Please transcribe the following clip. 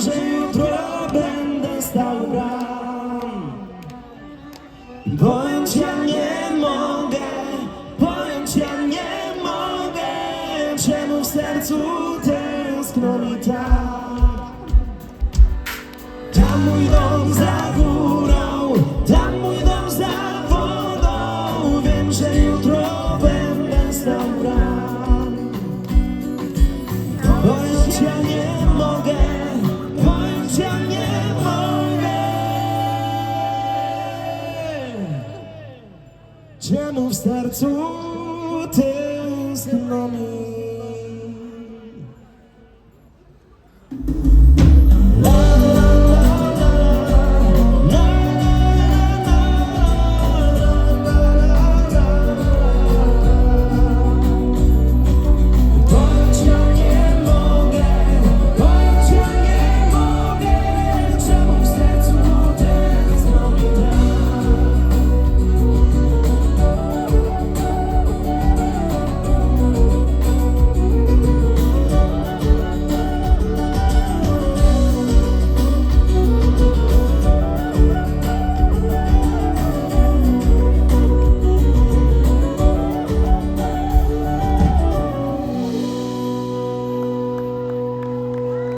że jutro będę stał bram Pojąć ja nie mogę, pojąć ja nie mogę Czemu w sercu tęskno mi tak? Tam mój dom czemu w sercu tęskno mi?